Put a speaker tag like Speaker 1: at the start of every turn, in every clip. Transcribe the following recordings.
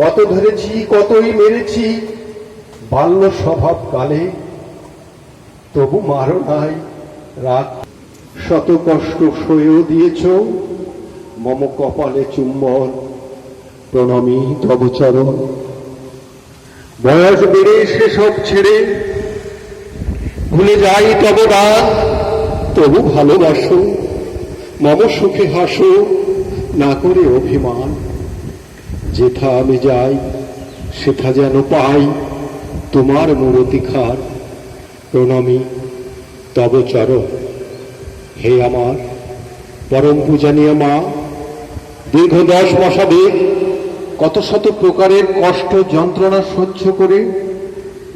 Speaker 1: কত ধরেছি, কতই মেরেছি, বাল্য স্বভাব কালে তবু মারো নাই রাত শত কষ্ট সয়েও দিয়েছ, মম কপালে চুম্বন, প্রণমী তবচরণ বয়স বেড়ে সেসব ছেড়ে ভুলে যাই তব রাত তবু ভালোবাসো, মম সুখে হাসো, না করে অভিমান। যেথা আমি যাই, সেথা যেন পাই তোমার মূরতি খার প্রণমী, তব চরণ। হে আমার, পরম পূজনীয় মা, দীর্ঘ দশ মশাদের কত শত প্রকারের কষ্ট যন্ত্রণা সহ্য করে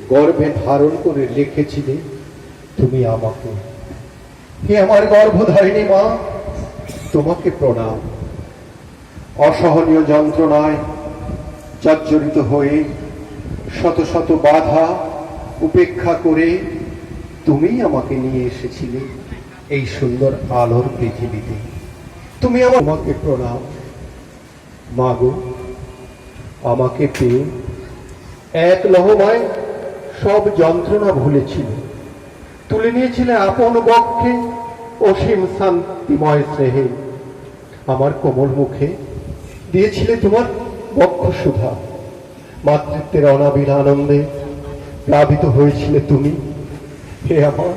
Speaker 1: গর্ভে ধারণ করে লিখেছিলে তুমি আমাকে। হে আমার গর্ভধারিণী মা, তোমাকে প্রণাম। অসহনীয় যন্ত্রণায় জর্জরিত হয়ে শত শত বাধা উপেক্ষা করে তুমি আমাকে নিয়ে এসেছিলে এই সুন্দর আলোর পৃথিবীতে। তুমি আমার আমাকে প্রণাম। মাগো আমাকে পেয়ে এক লহমায় সব যন্ত্রণা ভুলেছিলে। তুলে নিয়েছিলে আপন বক্ষে অসীম শান্তিময় স্নেহে। আমার কোমল মুখে দিয়েছিলে তোমার বক্ষ সুধা মাতৃত্বের অনাবিল আনন্দে প্লাবিত হয়েছিলে তুমি। হে আমার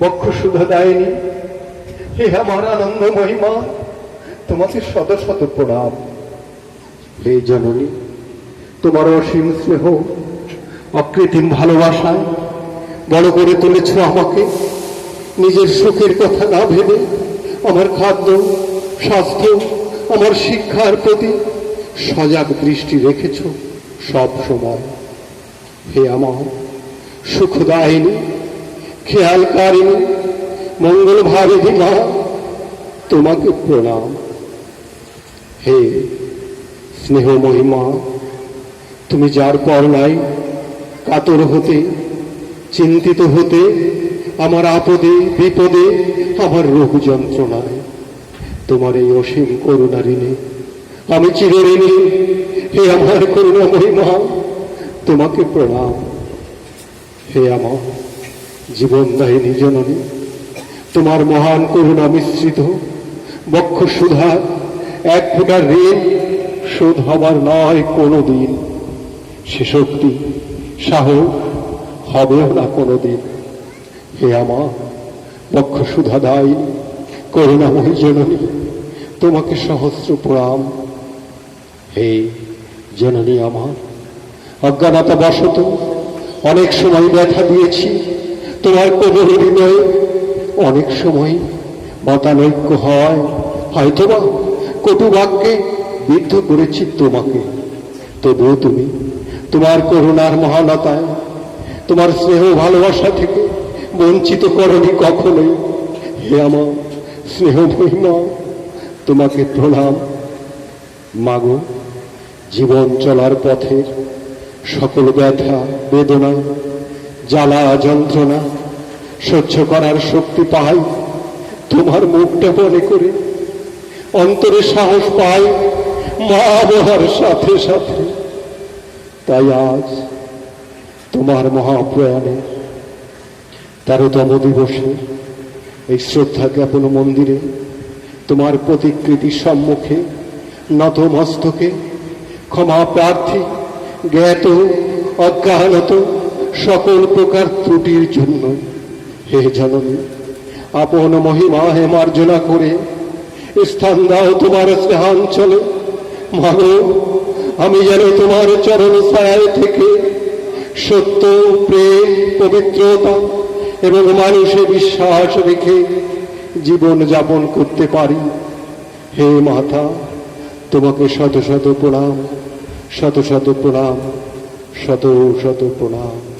Speaker 1: বক্ষ সুধা দেয়নি। হে আমার আনন্দ মহিমা, তোমাকে শত শত প্রণাম। হে জননী, তোমার অসীম স্নেহ, অকৃত্রিম ভালোবাসায় বড় করে তুলেছ আমাকে। নিজের সুখের কথা না ভেবে আমার খাদ্য, স্বাস্থ্য আমার শিক্ষার প্রতি সজাগ দৃষ্টি রেখেছ সব সময়। হে আমার সুখদায়িনী, খেয়ালকারিণী মঙ্গল ভারতী মা তোমাকে প্রণাম। হে স্নেহ মহিমা তুমি যার পর নাই কাতর হতে, চিন্তিত হতে, আমার আপদে, বিপদে, আমার রোগ যন্ত্রণায় তোমার এই অসীম করুণা ঋণে। আমি চিরঋণী, হে আমার করুণা মহিমা তোমাকে প্রণাম। হে আমার জীবনদায়িনী জননী, তোমার মহান করুণা মিশ্রিত, বক্ষ সুধার এক ফোঁটার ঋণ শোধ হবার নয় কোনো দিন সে শক্তি, সাহস হবেও না কোনো দিন হে আমার বক্ষ সুধা দায়ী, করুণাময়ী জননী তোমাকে সহস্র প্রণাম হে জননী আমার। অজ্ঞানতা বশত অনেক সময় ব্যথা দিয়েছি। তোমার কোমল হৃদয়ে অনেক সময় মতানৈক্য হয়। হয়তোবা কটু বাক্যে বিদ্ধ করেছি তোমাকে। তবুও তুমি তোমার করুণার মহানতায়, তোমার স্নেহ ভালোবাসা থেকে বঞ্চিত করনি কখনোই। হে আমার স্নেহ মহিমা তোমাকে প্রণাম। মাগো, জীবন চলার পথের সকল ব্যথা, বেদনা, জ্বালা, যন্ত্রণা সহ্য করার শক্তি পাই। তোমার মুখটা মনে করে, অন্তরে সাহস পাই মা সাথে সাথে। তাই আজ তোমার মহাপ্রয়াণে তেরোতম দিবসে এই শ্রদ্ধা জ্ঞাপন মন্দিরে তোমার প্রতিকৃতির সম্মুখে নত মস্তকে ক্ষমা প্রার্থী, জ্ঞাত, অজ্ঞানত, সকল প্রকার ত্রুটির জন্য। হে জননী, আপন মহিমা হে মার্জনা করে, স্থান দাও তোমার স্নেহাঞ্চলে। ভালো আমি যেন তোমার চরণ ছায় থেকে সত্য, প্রেম, পবিত্রতা এবং মানুষে বিশ্বাস রেখে জীবন যাপন করতে পারি। হে মাথা তোমাকে শত শত প্রণাম, শত শত প্রণাম, শত শত প্রণাম।